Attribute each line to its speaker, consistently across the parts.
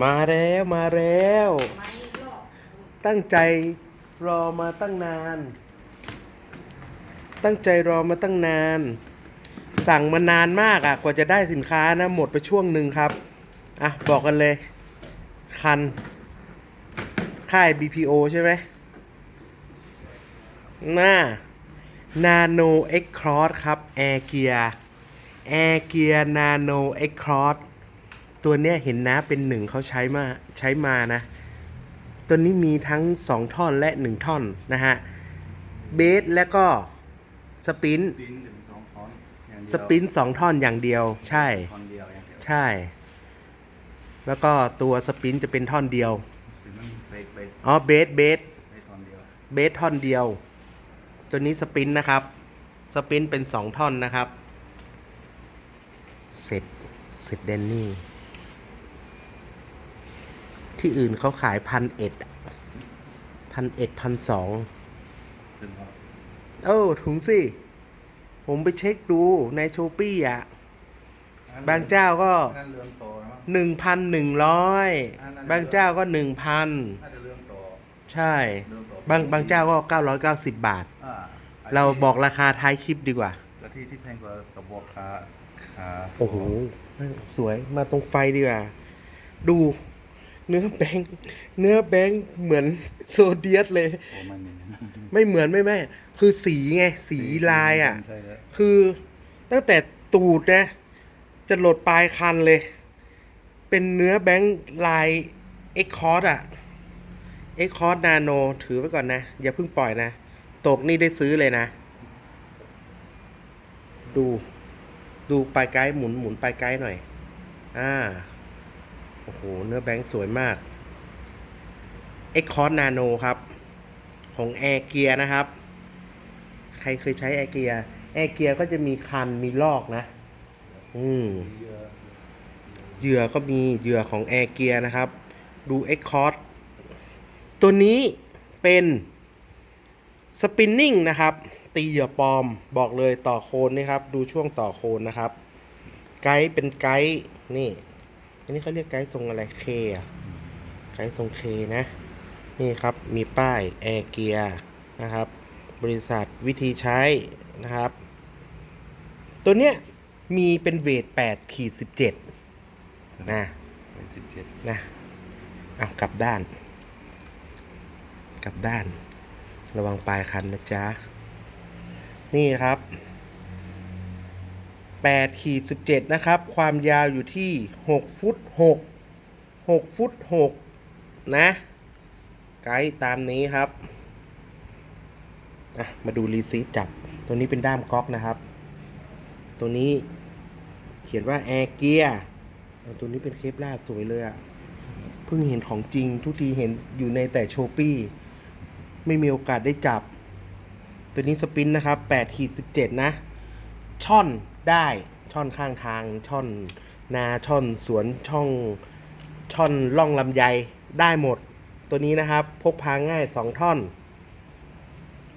Speaker 1: มาแล้วมาแล้ว ตั้งใจรอมาตั้งนาน ตั้งใจรอมาตั้งนาน สั่งมานานมากอะ่ะ กว่าจะได้สินค้านะ หมดไปช่วงหนึ่งครับ อะ บอกกันเลย คัน ค่าย BPO ใช่ไหมน่า Nano X Cross ครับ Air Gear Air Gear Nano X Cross ตัวเนี้ยเห็นนะเป็นหนึ่งเขาใช้มาใช้มานะ ตัวนี้มีทั้ง 2 ท่อนและ 1 ท่อนนะฮะ เบสและก็สปิน
Speaker 2: สปินหนึ่งสองคอนอย่างเดียว
Speaker 1: สปิน2ท่อนอย่างเดียว ใช่
Speaker 2: คอนเดียวอย่างเดียว
Speaker 1: ใช่ แล้วก็ตัวสปินจะเป็นท่อนเดียว
Speaker 2: สปินมันเฟกไป
Speaker 1: อ๋อ เบส เบส
Speaker 2: ไปคอนเดียว
Speaker 1: เบสท่อนเดียว ตัวนี้สปินนะครับ สปินเป็น2ท่อนนะครับ เสร็จ เสร็จแดนนี่ ที่อื่นเขาขายพันเอ็ดพันเอ็ดพันสอง
Speaker 2: ถึงครับ
Speaker 1: เออถุงสิ ผมไปเช็คดูในโชปี้อะ บางเจ้าก็
Speaker 2: นั่นเรื่องโตนะมั้ง
Speaker 1: หนึ่งพันหนึ่งร้อย
Speaker 2: อันนั้น
Speaker 1: บางเจ้าก็หนึ่งพัน
Speaker 2: น่าจะเรื่องโต
Speaker 1: ใช่
Speaker 2: เรื่องโต
Speaker 1: บางบางเจ้าก็เก้าร้อยเก้าสิบบาท
Speaker 2: อ่า
Speaker 1: เราบอกราคาท้ายคลิปดีกว่า
Speaker 2: กะที่ที่แพงกว่ากระบอกคาคา
Speaker 1: โอ้โห สวยมาตรงไฟดีกว่า ดู เนื้อแบงค์เนื้อแบงค์เหมือนโซเดียสเลย
Speaker 2: โอ้มันมี
Speaker 1: ไม่เหมือนไม่แม่คือสีไง สีลายอะ
Speaker 2: ใช่แล้ว
Speaker 1: คือตั้งแต่ตูดนะ จะหลดปลายคันเลย เป็นเนื้อแบงค์ลายเอ็กคอร์ดอะเอ็กคอร์ดนาโนถือไว้ก่อนนะ อย่าเพิ่งปล่อยนะ ตกนี่ได้ซื้อเลยนะ ดู ดูปลายไกด์หมุนหมุนปลายไกด์หน่อย อ่า โอ้โห เนื้อแบงค์สวยมากเอ็กคอร์นาโนครับ ของแอร์เกียนะครับ ใครเคยใช้แอร์เกียแอร์เกียก็จะมีคันมีลอกนะ อืม
Speaker 2: เห
Speaker 1: ยื่อก็มีเหยื่อของแอร์เกียนะครับ ดู X c o r d ตัวนี้เป็นสปินนิ่งนะครับ ตีเหยื่อปลอมบอกเลยต่อโคนนี่ครับ ดูช่วงต่อโคนนะครับ ไกด์เป็นไกด์นี่ นนี้เขาเรียกไกด์ทรงอะไรเคอะไกด์ทรงเคนะ นี่ครับมีป้ายแอร์เกียนะครับ บริษัทวิธีใช้นะครับ ตัวเนี้ยมีเป็นเวท8ขีด17 นะ
Speaker 2: เป็นสิบเจ็ด
Speaker 1: นะเอากลับด้าน กลับด้าน ระวังปลายคันนะจ๊ะ นี่ครับ 8ขีด17 นะครับ ความยาวอยู่ที่ 6 ฟุต 6 6 ฟุต 6 นะ ไกด์ตามนี้ครับ มาดูรีซีจับ ตัวนี้เป็นด้ามก๊อกนะครับ ตัวนี้เขียนว่าแอร์เกียตัวนี้เป็นเคปล่าสวยเลยอะเพิ่งเห็นของจริง ทุกทีเห็นอยู่ในแต่โชปี้ไม่มีโอกาสได้จับ ตัวนี้สปินนะครับ8ขีด17 นะ ช่อน ได้ช่อนข้างทางช่อนนาช่อนสวนช่องช่อนล่องลำไยได้หมด ตัวนี้นะครับ พกพาง่าย 2 ท่อน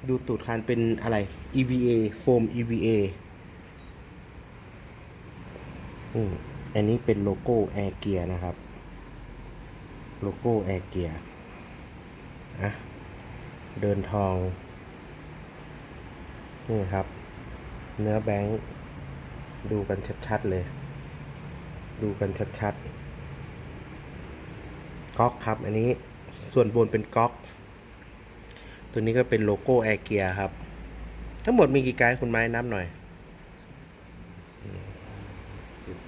Speaker 1: ดูตูดคันเป็นอะไร EVA โฟม EVA อืมอันนี้เป็นโลโก้แอร์เกียนะครับ โลโก้แอร์เกียอะเดินทอง นี่ครับ เนื้อแบงค์ ดูกันชัดๆเลย ดูกันชัดๆก๊อกครับ อันนี้ส่วนบนเป็นก๊อก ตัวนี้ก็เป็นโลโก้แอร์เกียครับ ทั้งหมดมีกี่ไกด์คุณไม้นับหน่อย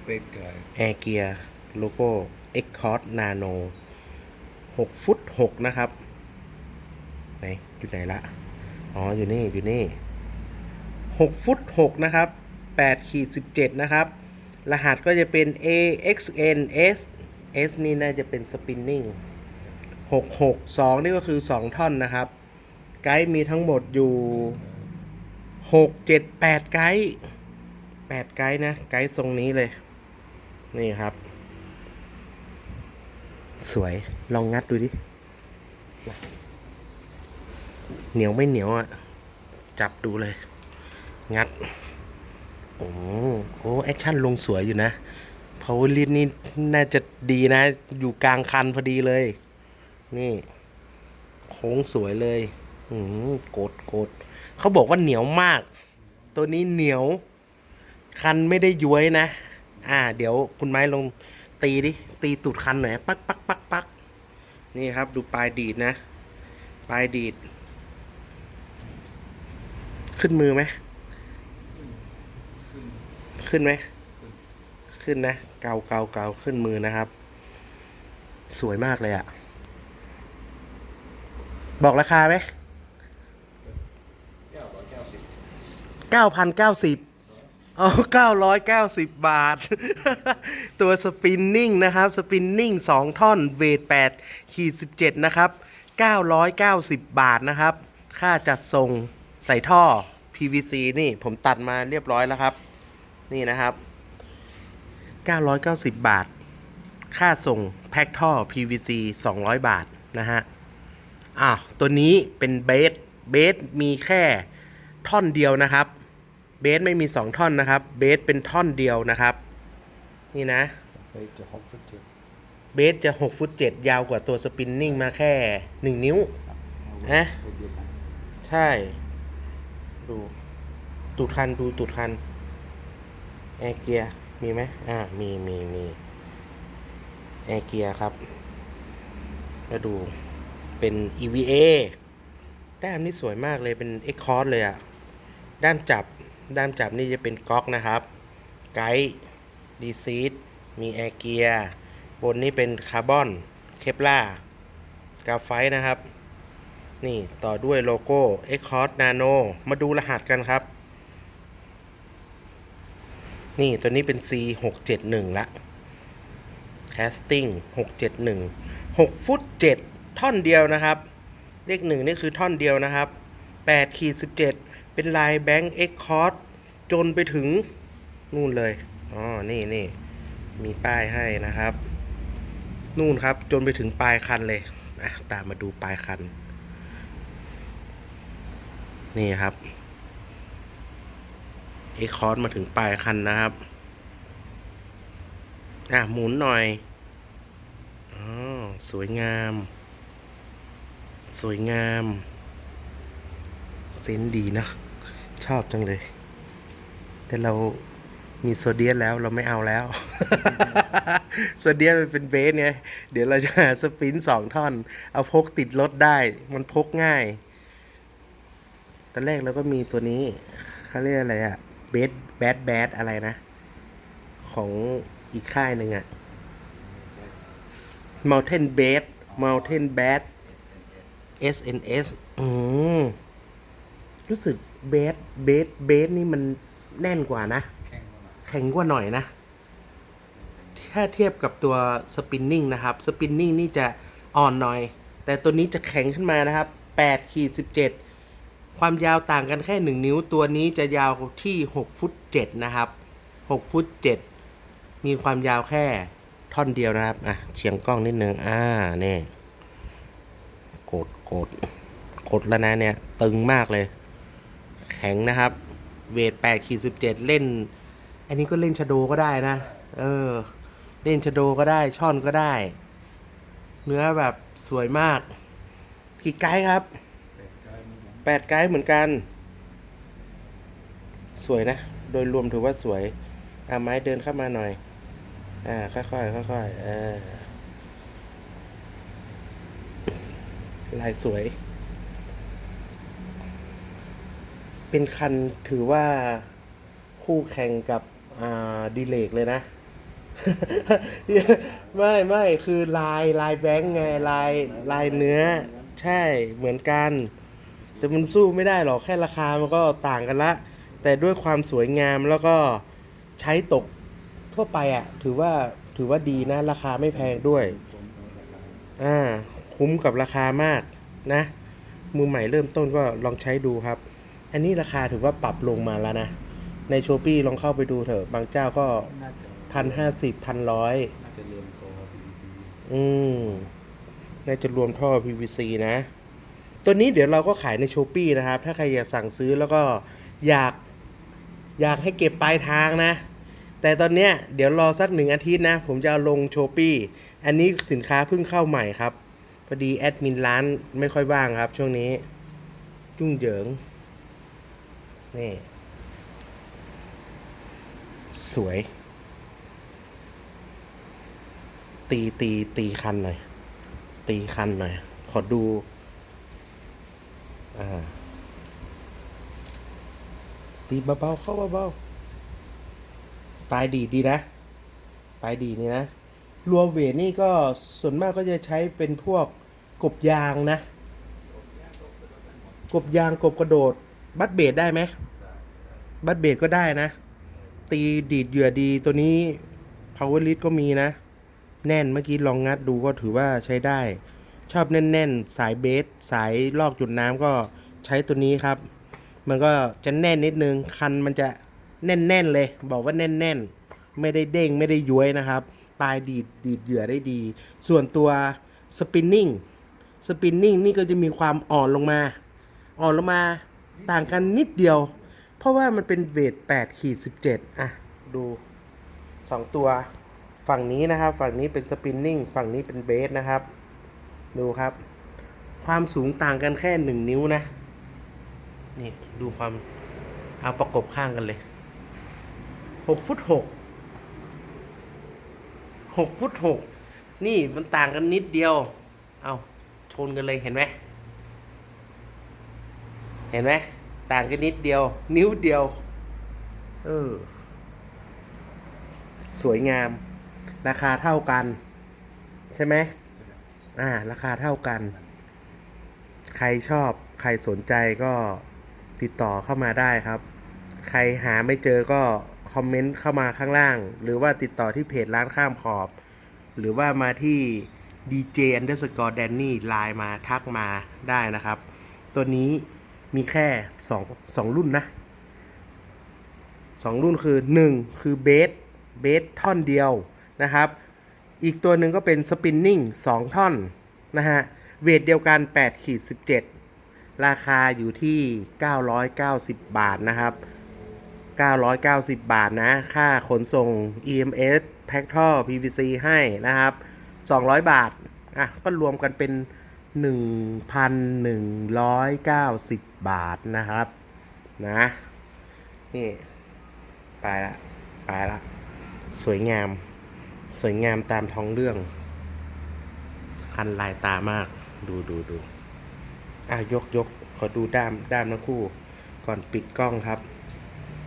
Speaker 2: เป็ดไก่
Speaker 1: แอร์เกียโลโก้ X c o r d Nano 6ฟุต6นะครับ ไหน อยู่ไหนละ อ๋อ อยู่นี่ อยู่นี่6ฟุต6นะครับ 8ขีด17 นะครับ รหัสก็จะเป็น AXN S S นี่น่าจะเป็น spinning 662 นี่ก็คือ 2 ท่อนนะครับ ไกด์มีทั้งหมดอยู่ 6 7 8 ไกด์ 8 ไกด์นะ ไกด์ทรงนี้เลย นี่ครับ สวย ลองงัดดูดิ เหนียวไม่เหนียวอะ จับดูเลย งัด โอ้โหแอคชั่นลงสวยอยู่นะพเขาลิตนี่น่าจะดีนะ อยู่กลางคันพอดีเลย นี่ โค้งสวยเลยอืมกดกดเขาบอกว่าเหนียวมาก ตัวนี้เหนียว คันไม่ได้ย้วยนะ อ่า เดี๋ยวคุณไม้ลงตีดิ ตีตูดคันหน่อย ปักปักปักปักนี่ครับ ดูปลายดีดนะ ปลายดีด ขึ้นมือไหม ขึ้นไหม ขึ้นนะ เกาเกาเกาขึ้นมือนะครับ สวยมากเลยอะบอกราคาไหม
Speaker 2: แก้วร้อยเก้าสิบ
Speaker 1: เก้าพันเก้าสิบอ๋อเก้าร้อยเก้าสิบบาท ตัวสปินนิ่งนะครับ สปินนิ่งสองท่อนเวทแปดขีดสิบเจ็ดนะครับเก้าร้อยเก้าสิบบาทนะครับ ค่าจัดส่งใส่ท่อ PVC นี่ผมตัดมาเรียบร้อยแล้วครับ นี่นะครับ 990 บาท ค่าส่งแพ็คท่อ PVC 200 บาทนะฮะอะตัวนี้เป็นเบส เบสมีแค่ท่อนเดียวนะครับ เบสไม่มี 2 ท่อนนะครับ เบสเป็นท่อนเดียวนะครับ นี่นะ
Speaker 2: ไปจะหกฟุตเจ็ด
Speaker 1: เบสจะ6ฟุต7ยาวกว่าตัวสปินนิ่งมาแค่ 1 นิ้วฮะ
Speaker 2: ตัวเดียวกัน
Speaker 1: ใช่ ดู ตูดคัน ดูตูดคัน แอร์เกียร์มีไหมอ่ามีมีมีแอร์เกียร์ครับแล้วดูเป็น EVA ด้ามนี่สวยมากเลยเป็น e x c o r d เลยอะด้ามจับ ด้ามจับนี่จะเป็นก๊อกนะครับ ไกด์ดีซีดมีแอร์เกียร์บนนี่เป็นคาร์บอนเคปล่ากาไฟนะครับ นี่ต่อด้วยโลโก้ e x c o r d Nano มาดูรหัสกันครับ นี่ตัวนี้เป็น C 6 7 1ละ casting 6 7 1 6 ฟุต 7 ท่อนเดียวนะครับ เลขหนึ่งนี่คือท่อนเดียวนะครับ8ขีด17 เป็นลายแบงค์ e x c o r d จนไปถึงนู่นเลย อ๋อ นี่นี่มีป้ายให้นะครับ นู่นครับจนไปถึงปลายคันเลยอะตามมาดูปลายคัน นี่ครับ เอคอร์มาถึงปลายคันนะครับ อะ หมุนหน่อยอ๋อสวยงาม สวยงาม เซนดีนะ ชอบจังเลย แต่เรามีโซเดียมแล้วเราไม่เอาแล้ว โซเดียมมันเป็นเบสไง เดี๋ยวเราจะหาสปรินสองท่อน เอาพกติดรถได้ มันพกง่าย ตอนแรกเราก็มีตัวนี้เขาเรียกอะไรอะ เบสแบดแบดอะไรนะ ของอีกค่ายหนึ่งอะ Mountain b a d Mountain Bad SNS อืมรู้สึกเบสเบสเบสนี่มันแน่นกว่านะ
Speaker 2: แข้งเข้ามา
Speaker 1: แข็งกว่าหน่อยนะ ถ้าเทียบกับตัวสปินนิ่งนะครับ สปินนิ่งนี่จะอ่อนหน่อย แต่ตัวนี้จะแข็งขึ้นมานะครับ8ขีด17 ความยาวต่างกันแค่ 1 นิ้วตัวนี้จะยาวที่6ฟุต7นะครับ6ฟุต7มีความยาวแค่ท่อนเดียวนะครับอะเฉียงกล้องนิดนึงอ่าเนี่กดกดกดแล้วนะเนี่ย ตึงมากเลย แข็งนะครับ เวท8ขีด17 เล่น อันนี้ก็เล่นชโดก็ได้นะ เออ เล่นชโดก็ได้ช่อนก็ได้ เนื้อแบบสวยมาก กี่ไกด์ครับ
Speaker 2: แปดไก
Speaker 1: ด์เหมือนกัน สวยนะ โดยรวมถือว่าสวยอะไม้เดินเข้ามาหน่อย อ่า ค่อยๆค่อยๆเออลายสวย เป็นคันถือว่าคู่แข่งกับ อ่า ดีเลกเลยนะ ไม่ไม่คือลายลายแบงค์ไง ลายลายเนื้อ ใช่เหมือนกัน แต่มันสู้ไม่ได้หรอกแค่ราคามันก็ต่างกันละ แต่ด้วยความสวยงามแล้วก็ใช้ตกทั่วไปอะ ถือว่าถือว่าดีนะ ราคาไม่แพงด้วย
Speaker 2: ผมสมัยราคา
Speaker 1: อ่า คุ้มกับราคามากนะ มือใหม่เริ่มต้นก็ลองใช้ดูครับ อันนี้ราคาถือว่าปรับลงมาแล้วนะ ในโชปี้ลองเข้าไปดูเถอะ บางเจ้าก็
Speaker 2: น่าจะ
Speaker 1: พันห้าสิบพันร้อย
Speaker 2: น่าจะเรียนตัว PVC
Speaker 1: อืม น่าจะรวมท่อ PVC นะ ตัวนี้เดี๋ยวเราก็ขายใน s h อ p e e นะครับ ถ้าใครอยากสั่งซื้อแล้วก็อยากอยากให้เก็บปลายทางนะ แต่ตอนเนี้ยเดี๋ยวรอสักหนึ่งอาทิตย์นะ ผมจะเอาลงโชปี้อันนี้สินค้าเพิ่งเข้าใหม่ครับ พอดีแอดมินร้านไม่ค่อยว่างครับ ช่วงนี้ยุ่งเหยิง นี่ สวย ตีตีตีคันหน่อย ตีคันหน่อย ขอดู อ่าตีเบาๆเข้าเบาๆปลายดีดีนะ ปลายดีนี่นะรัวเวทนี่ก็ส่วนมากก็จะใช้เป็นพวกกบยางนะ กบยางกบกระโดด บัตเบดได้ไหม บัตเบดก็ได้นะ ตีดีดเหยื่อดีตัวนี้ power l i t ก็มีนะ แน่นเมื่อกี้ลองงัดดูก็ถือว่าใช้ได้ ชอบแน่น ๆ สายเบส สายลอกจุดน้ำก็ใช้ตัวนี้ครับ มันก็จะแน่นนิดนึง คันมันจะแน่น ๆ เลย บอกว่าแน่น ๆ ไม่ได้เด้ง ไม่ได้ย้วยนะครับ ปลายดีดดีดเหยื่อได้ดี ส่วนตัวสปินนิ่งสปินนิ่งนี่ก็จะมีความอ่อนลงมา อ่อนลงมาต่างกันนิดเดียว เพราะว่ามันเป็นเวท8ขีด17 อะ ดูสองตัว ฝั่งนี้นะครับ ฝั่งนี้เป็นสปินนิ่งฝั่งนี้เป็นเบสนะครับ ดูครับ ความสูงต่างกันแค่หนึ่งนิ้วนะ นี่ดูความเอาประกบข้างกันเลยหกฟุตหกหกฟุตหกนี่มันต่างกันนิดเดียว เอาชนกันเลยเห็นไหมเห็นไหมต่างกันนิดเดียว นิ้วเดียว เออ สวยงาม ราคาเท่ากัน ใช่ไหม อ่า ราคาเท่ากัน ใครชอบ ใครสนใจก็ติดต่อเข้ามาได้ครับ ใครหาไม่เจอก็คอมเมนต์เข้ามาข้างล่าง หรือว่าติดต่อที่เพจร้านข้ามขอบ หรือว่ามาที่ DJ underscore Danny ไลน์มาทักมาได้นะครับ ตัวนี้มีแค่สองสองรุ่นนะสองรุ่นคือหนึ่งคือเบสเบสท่อนเดียวนะครับ อีกตัวหนึ่งก็เป็นสปินนิ่งสองท่อนนะฮะ เวทเดียวกัน8ขีด17 ราคาอยู่ที่ 990 บาทนะครับ 990 บาทนะ ค่าขนส่ง EMS แพ็คท่อ PVC ให้นะครับ 200 บาท อะ ก็รวมกันเป็น 1,190 บาทนะครับ นะ นี่ ไปละ ไปละ สวยงาม สวยงามตามท้องเรื่อง คันลายตามาก ดูดูดูอะยกยกขอดูด้ามด้ามทั้งคู่ ก่อนปิดกล้องครับ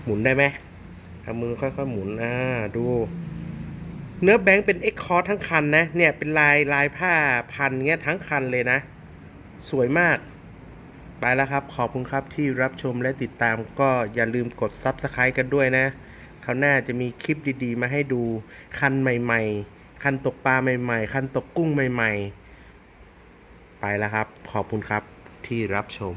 Speaker 1: หมุนได้ไหมเอามือค่อยๆหมุนอ่าดู เนื้อแบงค์เป็นเอ็กคอร์ทั้งคันนะ เนี่ยเป็นลายลายผ้าพันเงี้ยทั้งคันเลยนะ สวยมาก ไปแล้วครับ ขอบคุณครับที่รับชมและติดตามก็อย่าลืมกด Subscribe กันด้วยนะ คราวหน้าจะมีคลิปดี ๆ มาให้ดู คันใหม่ ๆ คันตกปลาใหม่ ๆ คันตกกุ้งใหม่ ๆ ไปแล้วครับ ขอบคุณครับที่รับชม